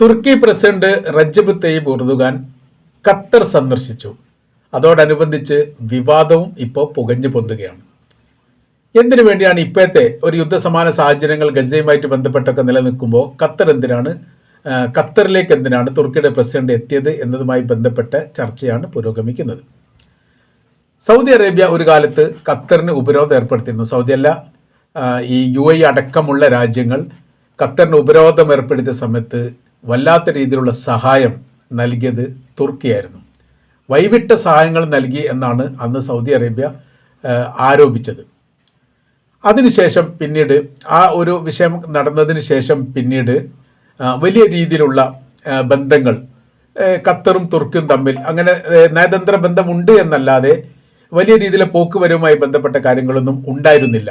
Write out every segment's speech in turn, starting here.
തുർക്കി president Recep Tayyip Erdogan Qatar സന്ദർശിച്ചു. അതോടനുബന്ധിച്ച് വിവാദവും ഇപ്പോൾ പുകഞ്ഞു പൊന്തുകയാണ്. എന്തിനു വേണ്ടിയാണ് ഇപ്പോഴത്തെ ഒരു യുദ്ധസമാന സാഹചര്യങ്ങൾ ഗസയുമായിട്ട് ബന്ധപ്പെട്ടൊക്കെ നിലനിൽക്കുമ്പോൾ ഖത്തർ എന്തിനാണ് ഖത്തറിലേക്ക് എന്തിനാണ് തുർക്കിയുടെ പ്രസിഡന്റ് എത്തിയത് എന്നതുമായി ബന്ധപ്പെട്ട ചർച്ചയാണ് പുരോഗമിക്കുന്നത്. സൗദി അറേബ്യ ഒരു കാലത്ത് ഖത്തറിന് ഉപരോധം ഏർപ്പെടുത്തിയിരുന്നു. സൗദി അല്ല ഈ യു എ അടക്കമുള്ള രാജ്യങ്ങൾ ഖത്തറിന് ഉപരോധം ഏർപ്പെടുത്തിയ സമയത്ത് വല്ലാത്ത രീതിയിലുള്ള സഹായം നൽകിയത് തുർക്കിയായിരുന്നു. വൈവിട്ട സഹായങ്ങൾ നൽകി എന്നാണ് അന്ന് സൗദി അറേബ്യ ആരോപിച്ചത്. അതിനുശേഷം പിന്നീട് ആ ഒരു വിഷയം നടന്നതിന് ശേഷം പിന്നീട് വലിയ രീതിയിലുള്ള ബന്ധങ്ങൾ ഖത്തറും തുർക്കിയും തമ്മിൽ അങ്ങനെ നയതന്ത്ര ബന്ധമുണ്ട് എന്നല്ലാതെ വലിയ രീതിയിലെ പോക്കുവരവുമായി ബന്ധപ്പെട്ട കാര്യങ്ങളൊന്നും ഉണ്ടായിരുന്നില്ല.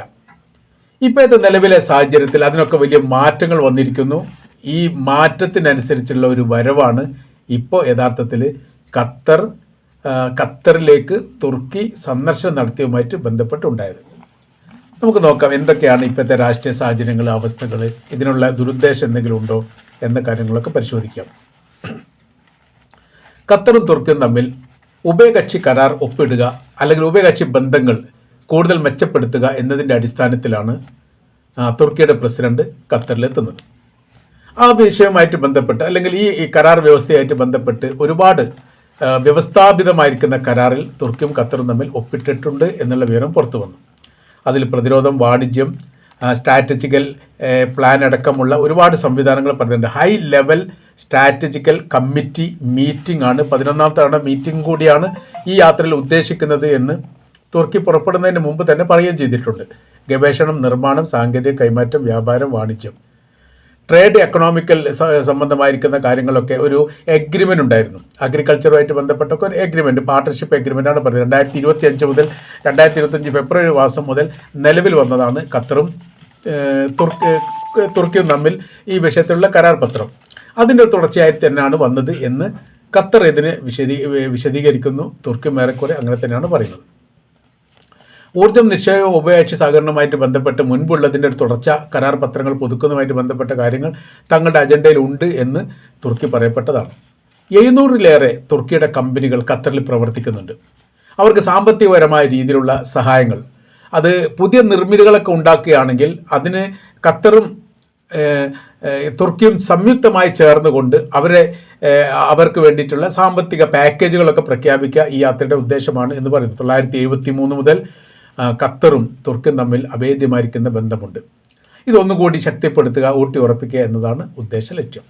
ഇപ്പോഴത്തെ നിലവിലെ സാഹചര്യത്തിൽ അതിനൊക്കെ വലിയ മാറ്റങ്ങൾ വന്നിരിക്കുന്നു. ഈ മാറ്റത്തിനനുസരിച്ചുള്ള ഒരു വരവാണ് ഇപ്പോൾ യഥാർത്ഥത്തിൽ ഖത്തർ ഖത്തറിലേക്ക് തുർക്കി സന്ദർശനം നടത്തിയതുമായിട്ട് ബന്ധപ്പെട്ടുണ്ടായത്. നമുക്ക് നോക്കാം എന്തൊക്കെയാണ് ഇപ്പോഴത്തെ രാഷ്ട്രീയ സാഹചര്യങ്ങൾ അവസ്ഥകൾ ഇതിനുള്ള ദുരുദ്ദേശം എന്തെങ്കിലും ഉണ്ടോ എന്ന കാര്യങ്ങളൊക്കെ പരിശോധിക്കാം. ഖത്തറും തുർക്കിയും തമ്മിൽ ഉഭയകക്ഷി കരാർ ഒപ്പിടുക അല്ലെങ്കിൽ ഉഭയകക്ഷി ബന്ധങ്ങൾ കൂടുതൽ മെച്ചപ്പെടുത്തുക എന്നതിന്റെ അടിസ്ഥാനത്തിലാണ് തുർക്കിയുടെ പ്രസിഡന്റ് ഖത്തറിലെത്തുന്നത്. ആ വിഷയവുമായിട്ട് ബന്ധപ്പെട്ട് അല്ലെങ്കിൽ ഈ കരാർ വ്യവസ്ഥയായിട്ട് ബന്ധപ്പെട്ട് ഒരുപാട് വ്യവസ്ഥാപിതമായിരിക്കുന്ന കരാറിൽ തുർക്കിയും ഖത്തറും തമ്മിൽ ഒപ്പിട്ടിട്ടുണ്ട് എന്നുള്ള വിവരം പുറത്തു വന്നു. അതിൽ പ്രതിരോധം വാണിജ്യം സ്ട്രാറ്റജിക്കൽ പ്ലാൻ അടക്കമുള്ള ഒരുപാട് സംവിധാനങ്ങൾ പറഞ്ഞിട്ടുണ്ട്. High level strategical committee meeting ആണ്. പതിനൊന്നാം തവണ മീറ്റിംഗ് കൂടിയാണ് ഈ യാത്രയിൽ ഉദ്ദേശിക്കുന്നത് എന്ന് തുർക്കി പുറപ്പെടുന്നതിന് മുമ്പ് തന്നെ പറയുകയും ചെയ്തിട്ടുണ്ട്. ഗവേഷണം നിർമ്മാണം സാങ്കേതിക കൈമാറ്റം വ്യാപാരം വാണിജ്യം. ട്രേഡ് എക്കണോമിക്കൽ സംബന്ധമായിരിക്കുന്ന കാര്യങ്ങളൊക്കെ ഒരു എഗ്രിമെന്റ് ഉണ്ടായിരുന്നു. അഗ്രികൾച്ചറുമായിട്ട് ബന്ധപ്പെട്ടൊക്കെ ഒരു എഗ്രിമെന്റ് പാർട്ട്ണർഷിപ്പ് എഗ്രിമെന്റ് ആണ് പറയുന്നത് രണ്ടായിരത്തി ഇരുപത്തി അഞ്ച് മുതൽ രണ്ടായിരത്തി ഇരുപത്തഞ്ച് ഫെബ്രുവരി മാസം മുതൽ നിലവിൽ വന്നതാണ് ഖത്തറും തുർക്കി തുർക്കിയും തമ്മിൽ ഈ വിഷയത്തിലുള്ള കരാർ പത്രം. അതിന്റെ തുടർച്ചയായി തന്നെയാണ് വന്നത് എന്ന് ഖത്തർ ഇതിന് വിശദീ വിശദീകരിക്കുന്നു. തുർക്കി ഏറെക്കുറെ അങ്ങനെ തന്നെയാണ് പറയുന്നത്. ഊർജം നിക്ഷേപ ഉഭയകക്ഷി സഹകരണവുമായിട്ട് ബന്ധപ്പെട്ട് മുൻപുള്ളതിന്റെ ഒരു തുടർച്ച കരാർ പത്രങ്ങൾ പുതുക്കുന്നതുമായിട്ട് ബന്ധപ്പെട്ട കാര്യങ്ങൾ തങ്ങളുടെ അജണ്ടയിൽ ഉണ്ട് എന്ന് തുർക്കി പറയപ്പെട്ടതാണ്. എഴുന്നൂറിലേറെ തുർക്കിയുടെ കമ്പനികൾ ഖത്തറിൽ പ്രവർത്തിക്കുന്നുണ്ട്. അവർക്ക് സാമ്പത്തികപരമായ രീതിയിലുള്ള സഹായങ്ങൾ. അത് പുതിയ നിർമ്മിതികളൊക്കെ ഉണ്ടാക്കുകയാണെങ്കിൽ അതിന് ഖത്തറും തുർക്കിയും സംയുക്തമായി ചേർന്നുകൊണ്ട് അവരെ അവർക്ക് വേണ്ടിയിട്ടുള്ള സാമ്പത്തിക പാക്കേജുകളൊക്കെ പ്രഖ്യാപിക്കുക ഈ യാത്രയുടെ ഉദ്ദേശമാണ് എന്ന് പറയുന്നത് തൊള്ളായിരത്തി എഴുപത്തി മൂന്ന് മുതൽ ഖത്തറും തുർക്കും തമ്മിൽ അഭേദ്യമായിരിക്കുന്ന ബന്ധമുണ്ട്. ഇതൊന്നുകൂടി ശക്തിപ്പെടുത്തുക ഊട്ടി ഉറപ്പിക്കുക എന്നതാണ് ഉദ്ദേശ ലക്ഷ്യം.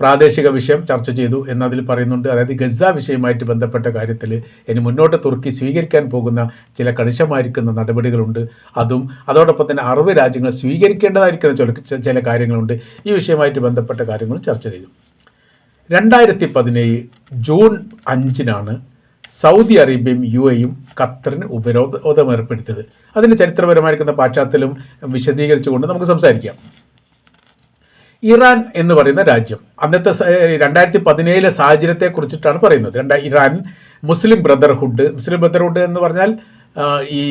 പ്രാദേശിക വിഷയം ചർച്ച ചെയ്തു എന്നതിൽ പറയുന്നുണ്ട്. അതായത് ഗസ വിഷയവുമായിട്ട് ബന്ധപ്പെട്ട കാര്യത്തിൽ ഇനി മുന്നോട്ട് തുർക്കി സ്വീകരിക്കാൻ പോകുന്ന ചില കണിശമായിരിക്കുന്ന നടപടികളുണ്ട്. അതും അതോടൊപ്പം തന്നെ അറബ് രാജ്യങ്ങൾ സ്വീകരിക്കേണ്ടതായിരിക്കുന്ന ചില കാര്യങ്ങളുണ്ട്. ഈ വിഷയമായിട്ട് ബന്ധപ്പെട്ട കാര്യങ്ങളും ചർച്ച ചെയ്തു. രണ്ടായിരത്തി പതിനേഴ് ജൂൺ അഞ്ചിനാണ് സൗദി അറേബ്യയും യു എയും ഖത്തറിന് ഉപരോധം ഏർപ്പെടുത്തിയത് അതിന് ചരിത്രപരമായിരിക്കുന്ന പാശ്ചാത്തലം വിശദീകരിച്ചുകൊണ്ട് നമുക്ക് സംസാരിക്കാം. ഇറാൻ എന്ന് പറയുന്ന രാജ്യം അന്നത്തെ രണ്ടായിരത്തി പതിനേഴിലെ സാഹചര്യത്തെ കുറിച്ചിട്ടാണ് പറയുന്നത്. രണ്ടാ Iran Muslim Brotherhood Muslim Brotherhood എന്ന് പറഞ്ഞാൽ ഈ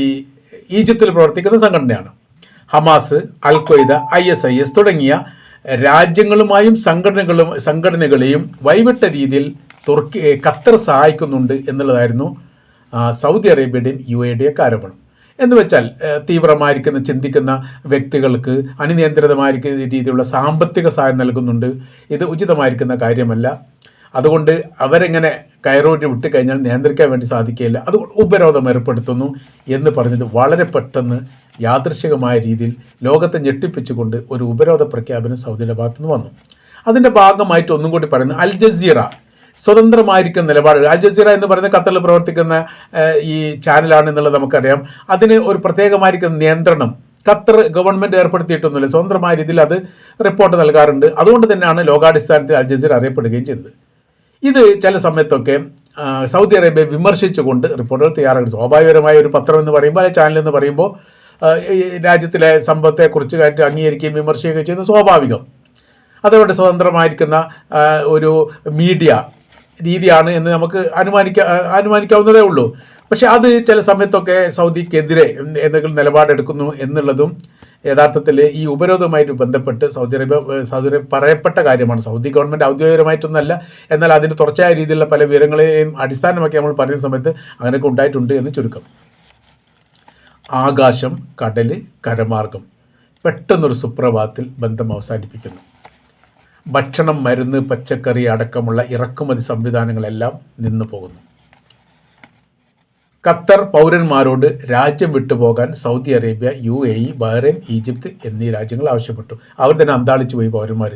ഈജിപ്തിൽ പ്രവർത്തിക്കുന്ന സംഘടനയാണ്. Hamas al Qaeda I S I S തുടങ്ങിയ രാജ്യങ്ങളുമായും സംഘടനകളും സംഘടനകളെയും വൈവിട്ട രീതിയിൽ തുർക്കി ഖത്തർ സഹായിക്കുന്നുണ്ട് എന്നുള്ളതായിരുന്നു സൗദി അറേബ്യയുടെയും യു എയുടെയൊക്കെ ആരോപണം. എന്ന് വെച്ചാൽ തീവ്രമായിരിക്കുന്ന ചിന്തിക്കുന്ന വ്യക്തികൾക്ക് അനിയന്ത്രിതമായിരിക്കുന്ന രീതിയിലുള്ള സാമ്പത്തിക സഹായം നൽകുന്നുണ്ട്. ഇത് ഉചിതമായിരിക്കുന്ന കാര്യമല്ല. അതുകൊണ്ട് അവരെങ്ങനെ കയറോട്ടി വിട്ട് കഴിഞ്ഞാൽ നിയന്ത്രിക്കാൻ വേണ്ടി സാധിക്കുകയില്ല അത് ഉപരോധം ഏർപ്പെടുത്തുന്നു എന്ന് പറഞ്ഞത് വളരെ പെട്ടെന്ന് യാദൃശികമായ രീതിയിൽ ലോകത്തെ ഞെട്ടിപ്പിച്ചുകൊണ്ട് ഒരു ഉപരോധ പ്രഖ്യാപനം സൗദിയുടെ ഭാഗത്തുനിന്ന് വന്നു. അതിന്റെ ഭാഗമായിട്ട് ഒന്നും കൂടി പറയുന്നത് അൽ ജസീറ. സ്വതന്ത്രമായിരിക്കുന്ന നിലപാട്. അൽ എന്ന് പറയുന്ന ഖത്തറിൽ പ്രവർത്തിക്കുന്ന ഈ ചാനലാണ് എന്നുള്ളത് നമുക്കറിയാം. അതിന് ഒരു പ്രത്യേകമായിരിക്കുന്ന നിയന്ത്രണം ഖത്തർ ഗവൺമെന്റ് ഏർപ്പെടുത്തിയിട്ടൊന്നുമില്ല. സ്വതന്ത്രമായ രീതിയിൽ അത് റിപ്പോർട്ട് നൽകാറുണ്ട്. അതുകൊണ്ട് തന്നെയാണ് ലോകാടിസ്ഥാനത്തിൽ അൽ ജസീറ അറിയപ്പെടുകയും ചെയ്തത്. ഇത് ചില സമയത്തൊക്കെ സൗദി അറേബ്യ വിമർശിച്ചുകൊണ്ട് റിപ്പോർട്ടുകൾ തയ്യാറാക്കി. സ്വാഭാവികമായ ഒരു പത്രം എന്ന് പറയുമ്പോൾ അല്ലെങ്കിൽ ചാനൽ എന്ന് പറയുമ്പോൾ രാജ്യത്തിലെ സംഭവത്തെക്കുറിച്ച് കാര്യം അംഗീകരിക്കുകയും വിമർശിക്കുകയും ചെയ്യുന്നത് സ്വാഭാവികം. അതുകൊണ്ട് സ്വതന്ത്രമായിരിക്കുന്ന ഒരു മീഡിയ രീതിയാണ് എന്ന് നമുക്ക് അനുമാനിക്ക അനുമാനിക്കാവുന്നതേ ഉള്ളൂ. പക്ഷെ അത് ചില സമയത്തൊക്കെ സൗദിക്കെതിരെ എന്തെങ്കിലും നിലപാടെടുക്കുന്നു എന്നുള്ളതും യഥാർത്ഥത്തിൽ ഈ ഉപരോധവുമായിട്ട് ബന്ധപ്പെട്ട് സൗദി അറേബ്യ സൗദി അറേബ്യ പറയപ്പെട്ട കാര്യമാണ്. സൗദി ഗവൺമെന്റ് ഔദ്യോഗികമായിട്ടൊന്നല്ല. എന്നാൽ അതിന് തുടർച്ചയായ രീതിയിലുള്ള പല വിവരങ്ങളെയും അടിസ്ഥാനമാക്കി നമ്മൾ പറയുന്ന സമയത്ത് അങ്ങനെയൊക്കെ ഉണ്ടായിട്ടുണ്ട് എന്ന് ചുരുക്കം. ആകാശം കടൽ കരമാർഗം പെട്ടെന്നൊരു സുപ്രഭാതത്തിൽ ബന്ധം അവസാനിപ്പിക്കുന്നു. ഭക്ഷണം മരുന്ന് പച്ചക്കറി അടക്കമുള്ള ഇറക്കുമതി സംവിധാനങ്ങളെല്ലാം നിന്നു പോകുന്നു. ഖത്തർ പൗരന്മാരോട് രാജ്യം വിട്ടുപോകാൻ Saudi Arabia U A E Bahrain Egypt എന്നീ രാജ്യങ്ങൾ ആവശ്യപ്പെട്ടു. അവർ തന്നെ അന്താളിച്ചു പോയി പൗരന്മാർ.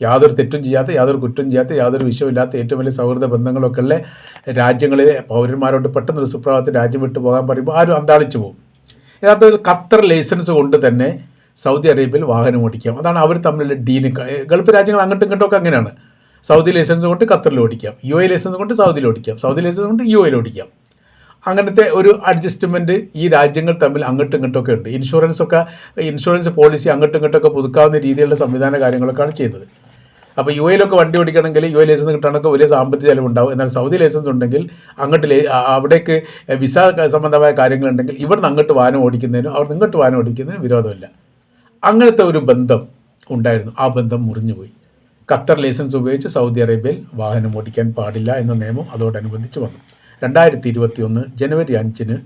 യാതൊരു തെറ്റും ചെയ്യാത്ത യാതൊരു കുറ്റം ചെയ്യാത്ത യാതൊരു വിഷയമില്ലാത്ത ഏറ്റവും വലിയ സൗഹൃദ ബന്ധങ്ങളൊക്കെ ഉള്ള രാജ്യങ്ങളിലെ പൗരന്മാരോട് പെട്ടെന്നൊരു സുപ്രഭാതത്തിൽ രാജ്യം വിട്ടു പോകാൻ പറയുമ്പോൾ ആരും അന്താളിച്ചു പോകും. യഥാർത്ഥത്തിൽ ഖത്തർ ലൈസൻസ് കൊണ്ട് തന്നെ സൗദി അറേബ്യയിൽ വാഹനം ഓടിക്കാം. അതാണ് അവർ തമ്മിലുള്ള ഡീലിംഗ് ഗൾഫ് രാജ്യങ്ങൾ അങ്ങോട്ടും ഇങ്ങോട്ടും അങ്ങനെയാണ്. സൗദി ലൈസൻസ് കൊണ്ട് ഖത്തറിൽ ഓടിക്കാം. യു എ ലൈസൻസ് കൊണ്ട് സൗദിയിൽ ഓടിക്കാം. സൗദി ലൈസൻസ് കൊണ്ട് യു എയിൽ ഓടിക്കാം. അങ്ങനത്തെ ഒരു അഡ്ജസ്റ്റ്മെന്റ് ഈ രാജ്യങ്ങൾ തമ്മിൽ അങ്ങോട്ടും ഇങ്ങോട്ടൊക്കെ ഉണ്ട്. ഇൻഷുറൻസ് ഒക്കെ ഇൻഷുറൻസ് പോളിസി അങ്ങോട്ടും ഇങ്ങോട്ടൊക്കെ പുതുക്കാവുന്ന രീതിയിലുള്ള സംവിധാന കാര്യങ്ങളൊക്കെയാണ് ചെയ്യുന്നത്. അപ്പോൾ യു എയിലൊക്കെ വണ്ടി ഓടിക്കണമെങ്കിൽ യു എ ലൈസൻസ് കിട്ടണമെങ്കിൽ വലിയ സാമ്പത്തിക ചിലവുണ്ടാവും. എന്നാൽ സൗദി ലൈസൻസ് ഉണ്ടെങ്കിൽ അങ്ങോട്ട് അവിടേക്ക് വിസ സംബന്ധമായ കാര്യങ്ങളുണ്ടെങ്കിൽ ഇവിടുന്ന് അങ്ങോട്ട് വാഹനം ഓടിക്കുന്നതിനും അവിടെ ഇങ്ങോട്ട് വാഹനം ഓടിക്കുന്നതിനും വിരോധമില്ല. അങ്ങനത്തെ ഒരു ബന്ധം ഉണ്ടായിരുന്നു. ആ ബന്ധം മുറിഞ്ഞുപോയി. ഖത്തർ ലൈസൻസ് ഉപയോഗിച്ച് സൗദി അറേബ്യയിൽ വാഹനം ഓടിക്കാൻ പാടില്ല എന്ന നിയമം അതോടനുബന്ധിച്ച് വന്നു. രണ്ടായിരത്തി ഇരുപത്തി ഒന്ന് ജനുവരി അഞ്ചിന്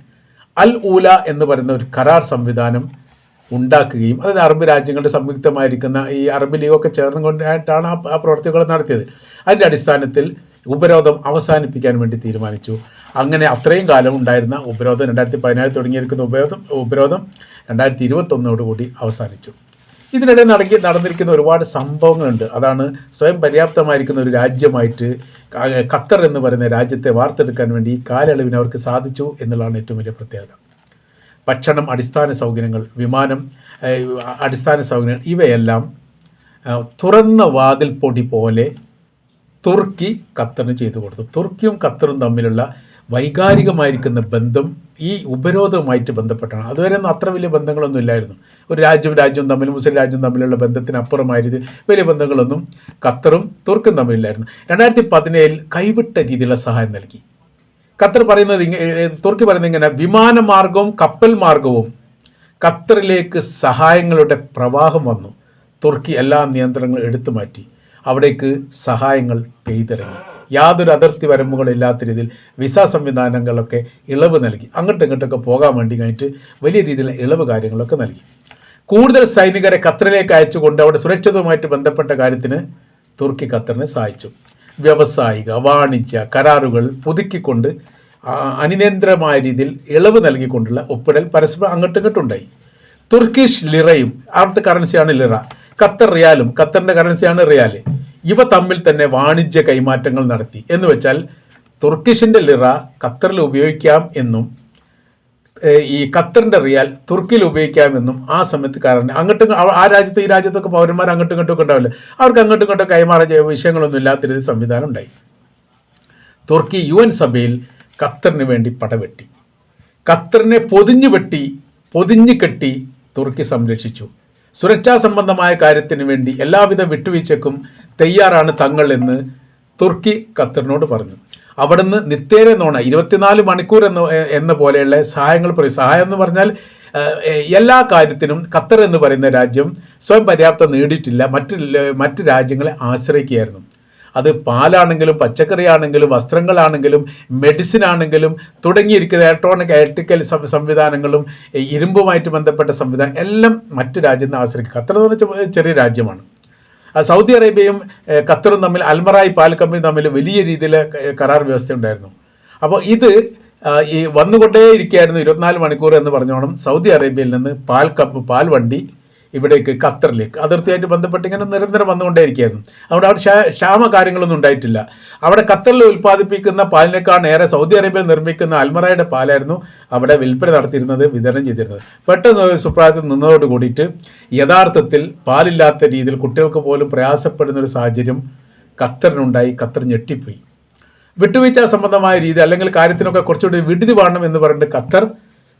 അൽ ഊല എന്ന് പറയുന്ന ഒരു കരാർ സംവിധാനം ഉണ്ടാക്കുകയും അതായത് അറബ് രാജ്യങ്ങളുടെ സംയുക്തമായിരിക്കുന്ന ഈ അറബ് ലീഗൊക്കെ ചേർന്നുകൊണ്ടായിട്ടാണ് ആ ആ പ്രവർത്തികൾ നടത്തിയത്. അതിന്റെ അടിസ്ഥാനത്തിൽ ഉപരോധം അവസാനിപ്പിക്കാൻ വേണ്ടി തീരുമാനിച്ചു. അങ്ങനെ അത്രയും കാലം ഉണ്ടായിരുന്ന ഉപരോധം രണ്ടായിരത്തി പതിനാല് തുടങ്ങിയിരിക്കുന്ന ഉപരോധം ഉപരോധം രണ്ടായിരത്തി ഇരുപത്തൊന്നോടുകൂടി അവസാനിച്ചു. ഇതിനിടെ നടക്കി നടന്നിരിക്കുന്ന ഒരുപാട് സംഭവങ്ങളുണ്ട്. അതാണ് സ്വയം പര്യാപ്തമായിരിക്കുന്ന ഒരു രാജ്യമായിട്ട് ഖത്തർ എന്ന് പറയുന്ന രാജ്യത്തെ വാർത്തെടുക്കാൻ വേണ്ടി ഈ കാലയളവിന് അവർക്ക് സാധിച്ചു എന്നുള്ളതാണ് ഏറ്റവും വലിയ പ്രത്യേകത. ഭക്ഷണം അടിസ്ഥാന സൗകര്യങ്ങൾ വിമാനം അടിസ്ഥാന സൗകര്യങ്ങൾ ഇവയെല്ലാം തുറന്ന വാതിൽ പൊടി പോലെ തുർക്കി ഖത്തറിന് ചെയ്തു കൊടുത്തു. തുർക്കിയും ഖത്തറും തമ്മിലുള്ള വൈകാരികമായിരിക്കുന്ന ബന്ധം ഈ ഉപരോധവുമായിട്ട് ബന്ധപ്പെട്ടാണ്. അതുവരെ ഒന്നും അത്ര വലിയ ബന്ധങ്ങളൊന്നും ഇല്ലായിരുന്നു. ഒരു രാജ്യവും രാജ്യവും തമ്മിൽ മുസ്ലിം രാജ്യവും തമ്മിലുള്ള ബന്ധത്തിനപ്പുറമായിരുന്നു വലിയ ബന്ധങ്ങളൊന്നും ഖത്തറും തുർക്കും തമ്മിലില്ലായിരുന്നു. രണ്ടായിരത്തി പതിനേഴിൽ കൈവിട്ട രീതിയിലുള്ള സഹായം നൽകി. ഖത്തർ പറയുന്നത് തുർക്കി പറയുന്നത് ഇങ്ങനെ വിമാനമാർഗവും കപ്പൽ മാർഗവും ഖത്തറിലേക്ക് സഹായങ്ങളുടെ പ്രവാഹം വന്നു. തുർക്കി എല്ലാ നിയന്ത്രണങ്ങളും എടുത്തു മാറ്റി. അവിടേക്ക് സഹായങ്ങൾ പെയ്തിറങ്ങി. യാതൊരു അതിർത്തി വരമ്പുകളില്ലാത്ത രീതിയിൽ വിസ സംവിധാനങ്ങളൊക്കെ ഇളവ് നൽകി. അങ്ങോട്ടും ഇങ്ങോട്ടൊക്കെ പോകാൻ വേണ്ടി കഴിഞ്ഞിട്ട് വലിയ രീതിയിലുള്ള ഇളവ് കാര്യങ്ങളൊക്കെ നൽകി. കൂടുതൽ സൈനികരെ ഖത്തറിലേക്ക് അയച്ചുകൊണ്ട് അവിടെ സുരക്ഷിതവുമായിട്ട് ബന്ധപ്പെട്ട കാര്യത്തിന് തുർക്കി ഖത്തറിനെ സഹായിച്ചു. വ്യാവസായിക വാണിജ്യ കരാറുകൾ പുതുക്കിക്കൊണ്ട് അനിയന്ത്രമായ രീതിയിൽ ഇളവ് നൽകിക്കൊണ്ടുള്ള ഒപ്പിടൽ പരസ്പരം അങ്ങോട്ടും ഇങ്ങോട്ടും ഉണ്ടായി തുർക്കിഷ് ലിറയും അവിടുത്തെ കറൻസിയാണ് ലിറ ഖത്തർ റിയാലും ഖത്തറിന്റെ കറൻസിയാണ് റിയാൽ ഇവ തമ്മിൽ തന്നെ വാണിജ്യ കൈമാറ്റങ്ങൾ നടത്തി. എന്ന് വെച്ചാൽ തുർക്കിഷിന്റെ ലിറ ഖത്തറിൽ ഉപയോഗിക്കാം എന്നും ഈ ഖത്തറിന്റെ റിയാൽ തുർക്കിയിൽ ഉപയോഗിക്കാമെന്നും ആ സമയത്ത് കാരണം അങ്ങോട്ടും ആ രാജ്യത്ത് ഈ രാജ്യത്തൊക്കെ പൗരന്മാർ അങ്ങോട്ടും ഇങ്ങോട്ടും ഒക്കെ ഉണ്ടാവില്ല? അവർക്ക് അങ്ങോട്ടും ഇങ്ങോട്ടും കൈമാറാൻ ചെയ്യ- വിഷയങ്ങളൊന്നും ഇല്ലാത്ത രീതി സംവിധാനം ഉണ്ടായി. തുർക്കി യു എൻ സഭയിൽ ഖത്തറിന് വേണ്ടി പടവെട്ടി ഖത്തറിനെ പൊതിഞ്ഞു വെട്ടി പൊതിഞ്ഞു കെട്ടി തുർക്കി സംരക്ഷിച്ചു. സുരക്ഷാ സംബന്ധമായ കാര്യത്തിന് വേണ്ടി എല്ലാവിധ വിട്ടുവീഴ്ചക്കും തയ്യാറാണ് തങ്ങൾ എന്ന് തുർക്കി ഖത്തറിനോട് പറഞ്ഞു. അവിടുന്ന് നിത്യേന നോണ ഇരുപത്തിനാല് മണിക്കൂർ എന്ന എന്ന പോലെയുള്ള സഹായങ്ങൾ പറയും സഹായം എന്ന് പറഞ്ഞാൽ എല്ലാ കാര്യത്തിനും ഖത്തർ എന്ന് പറയുന്ന രാജ്യം സ്വയം പര്യാപ്തം നേടിയിട്ടില്ല. മറ്റ് മറ്റ് രാജ്യങ്ങളെ ആശ്രയിക്കുകയായിരുന്നു. അത് പാലാണെങ്കിലും പച്ചക്കറിയാണെങ്കിലും വസ്ത്രങ്ങളാണെങ്കിലും മെഡിസിൻ ആണെങ്കിലും തുടങ്ങിയിരിക്കുന്ന ഇലക്ട്രോണിക് ഇലക്ട്രിക്കൽ സംവിധാനങ്ങളും ഇരുമ്പുമായിട്ട് ബന്ധപ്പെട്ട സംവിധാനം എല്ലാം മറ്റ് രാജ്യത്തെ ആശ്രയിക്കും. ഖത്തർ എന്ന് പറഞ്ഞാൽ ചെറിയ രാജ്യമാണ്. സൗദി അറേബ്യയും ഖത്തറും തമ്മിൽ അൽമറായി പാൽ കമ്പനി തമ്മിൽ വലിയ രീതിയിൽ കരാർ വ്യവസ്ഥ ഉണ്ടായിരുന്നു അപ്പോൾ ഇത് ഈ വന്നുകൊണ്ടേയിരിക്കുകയായിരുന്നു ഇരുപത്തിനാല് മണിക്കൂർ എന്ന് പറഞ്ഞോണം സൗദി അറേബ്യയിൽ നിന്ന് പാൽ കപ്പ് പാൽ വണ്ടി ഇവിടേക്ക് ഖത്തറിലേക്ക്. അതിർത്തിയായിട്ട് ബന്ധപ്പെട്ട് ഇങ്ങനെ നിരന്തരം വന്നുകൊണ്ടേയിരിക്കുകയായിരുന്നു. അവിടെ അവിടെ ക്ഷാമ കാര്യങ്ങളൊന്നും ഉണ്ടായിട്ടില്ല. അവിടെ ഖത്തറിൽ ഉൽപ്പാദിപ്പിക്കുന്ന പാലിനേക്കാൾ ഏറെ സൗദി അറേബ്യയിൽ നിർമ്മിക്കുന്ന അൽമറയുടെ പാലായിരുന്നു അവിടെ വിൽപ്പന നടത്തിയിരുന്നത് വിതരണം ചെയ്തിരുന്നത്. പെട്ടെന്ന് സുപ്രായത്തിൽ നിന്നതോട് കൂടിയിട്ട് യഥാർത്ഥത്തിൽ പാലില്ലാത്ത രീതിയിൽ കുട്ടികൾക്ക് പോലും പ്രയാസപ്പെടുന്ന ഒരു സാഹചര്യം ഖത്തറിനുണ്ടായി. ഖത്തർ ഞെട്ടിപ്പോയി. വിട്ടുവീഴ്ച സംബന്ധമായ രീതി അല്ലെങ്കിൽ കാര്യത്തിനൊക്കെ കുറച്ചുകൂടി വിടുതി വേണം എന്ന് പറഞ്ഞിട്ട് ഖത്തർ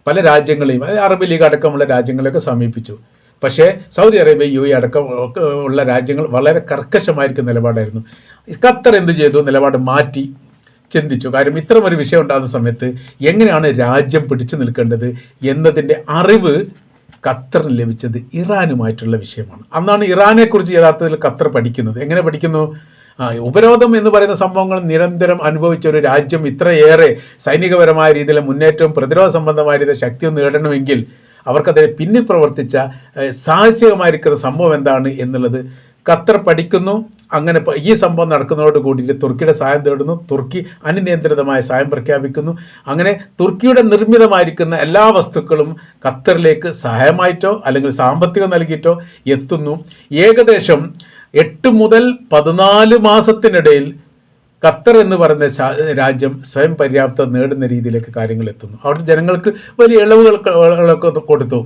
പല രാജ്യങ്ങളെയും അതായത് അറബ് ലീഗ് അടക്കമുള്ള രാജ്യങ്ങളെയൊക്കെ സമീപിച്ചു. പക്ഷേ സൗദി അറേബ്യ യു എ അടക്കം ഉള്ള രാജ്യങ്ങൾ വളരെ കർക്കശമായിരിക്കും നിലപാടായിരുന്നു. ഖത്തർ എന്ത് ചെയ്തു? നിലപാട് മാറ്റി ചിന്തിച്ചു. കാര്യം ഇത്തരം ഒരു വിഷയം ഉണ്ടാകുന്ന സമയത്ത് എങ്ങനെയാണ് രാജ്യം പിടിച്ചു നിൽക്കേണ്ടത് എന്നതിന്റെ അറിവ് ഖത്തറിന് ലഭിച്ചത് ഇറാനുമായിട്ടുള്ള വിഷയമാണ്. അന്നാണ് ഇറാനെക്കുറിച്ച് യഥാർത്ഥത്തിൽ ഖത്തർ പഠിക്കുന്നത്. എങ്ങനെ പഠിക്കുന്നു? ഉപരോധം എന്ന് പറയുന്ന സംഭവങ്ങൾ നിരന്തരം അനുഭവിച്ച ഒരു രാജ്യം ഇത്രയേറെ സൈനികപരമായ രീതിയിൽ മുന്നേറ്റവും പ്രതിരോധ സംബന്ധമായ രീതിയിൽ ശക്തിയും നേടണമെങ്കിൽ അവർക്കതിന് പിന്നിൽ പ്രവർത്തിച്ച സാഹസികമായിരിക്കുന്ന സംഭവം എന്താണ് എന്നുള്ളത് ഖത്തർ പഠിക്കുന്നു. അങ്ങനെ ഈ സംഭവം നടക്കുന്നതോട് കൂടിയിട്ട് തുർക്കിയുടെ സഹായം തേടുന്നു. തുർക്കി അനിയന്ത്രിതമായ സഹായം പ്രഖ്യാപിക്കുന്നു. അങ്ങനെ തുർക്കിയുടെ നിർമ്മിതമായിരിക്കുന്ന എല്ലാ വസ്തുക്കളും ഖത്തറിലേക്ക് സഹായമായിട്ടോ അല്ലെങ്കിൽ സാമ്പത്തികം നൽകിയിട്ടോ എത്തുന്നു. ഏകദേശം എട്ട് മുതൽ പതിനാല് മാസത്തിനിടയിൽ ഖത്തർ എന്ന് പറയുന്ന രാജ്യം സ്വയം പര്യാപ്തത നേടുന്ന രീതിയിലേക്ക് കാര്യങ്ങൾ എത്തുന്നു. അവിടുത്തെ ജനങ്ങൾക്ക് വലിയ ഇളവുകൾ കൊടുത്തു.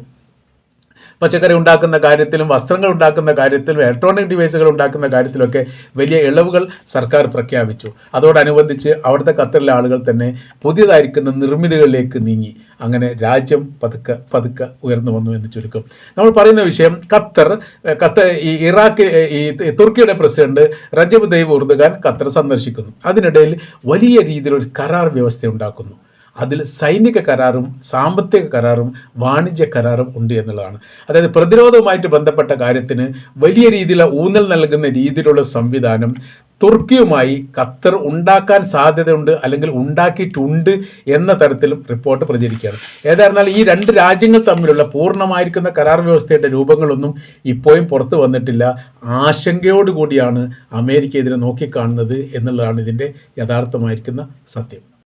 പച്ചക്കറി ഉണ്ടാക്കുന്ന കാര്യത്തിലും വസ്ത്രങ്ങൾ ഉണ്ടാക്കുന്ന കാര്യത്തിലും ഇലക്ട്രോണിക് ഡിവൈസുകൾ ഉണ്ടാക്കുന്ന കാര്യത്തിലൊക്കെ വലിയ ഇളവുകൾ സർക്കാർ പ്രഖ്യാപിച്ചു. അതോടനുബന്ധിച്ച് അവിടുത്തെ ഖത്തറിലെ ആളുകൾ തന്നെ പുതിയതായിരിക്കുന്ന നിർമ്മിതികളിലേക്ക് നീങ്ങി. അങ്ങനെ രാജ്യം പതുക്കെ പതുക്കെ ഉയർന്നു വന്നു എന്ന് ചുരുക്കം. നമ്മൾ പറയുന്ന വിഷയം ഖത്തർ ഖത്തർ ഈ ഇറാഖ് ഈ തുർക്കിയുടെ പ്രസിഡന്റ് റജബ് ദൈവ് ഉർദുഖാൻ ഖത്തർ സന്ദർശിക്കുന്നു. അതിനിടയിൽ വലിയ രീതിയിൽ ഒരു കരാർ വ്യവസ്ഥ ഉണ്ടാക്കുന്നു. അതിൽ സൈനിക കരാറും സാമ്പത്തിക കരാറും വാണിജ്യ കരാറും ഉണ്ട് എന്നുള്ളതാണ്. അതായത് പ്രതിരോധവുമായിട്ട് ബന്ധപ്പെട്ട കാര്യത്തിന് വലിയ രീതിയിലുള്ള ഊന്നൽ നൽകുന്ന രീതിയിലുള്ള സംവിധാനം തുർക്കിയുമായി ഖത്തർ ഉണ്ടാക്കാൻ സാധ്യതയുണ്ട് അല്ലെങ്കിൽ ഉണ്ടാക്കിയിട്ടുണ്ട് എന്ന തരത്തിലും റിപ്പോർട്ട് പ്രചരിക്കുകയാണ്. ഏതായിരുന്നാൽ ഈ രണ്ട് രാജ്യങ്ങൾ തമ്മിലുള്ള പൂർണമായിരിക്കുന്ന കരാർ വ്യവസ്ഥയുടെ രൂപങ്ങളൊന്നും ഇപ്പോഴും പുറത്തു വന്നിട്ടില്ല. ആശങ്കയോടുകൂടിയാണ് അമേരിക്ക ഇതിനെ നോക്കിക്കാണുന്നത് എന്നുള്ളതാണ് ഇതിന്റെ യഥാർത്ഥമായിരിക്കുന്ന സത്യം.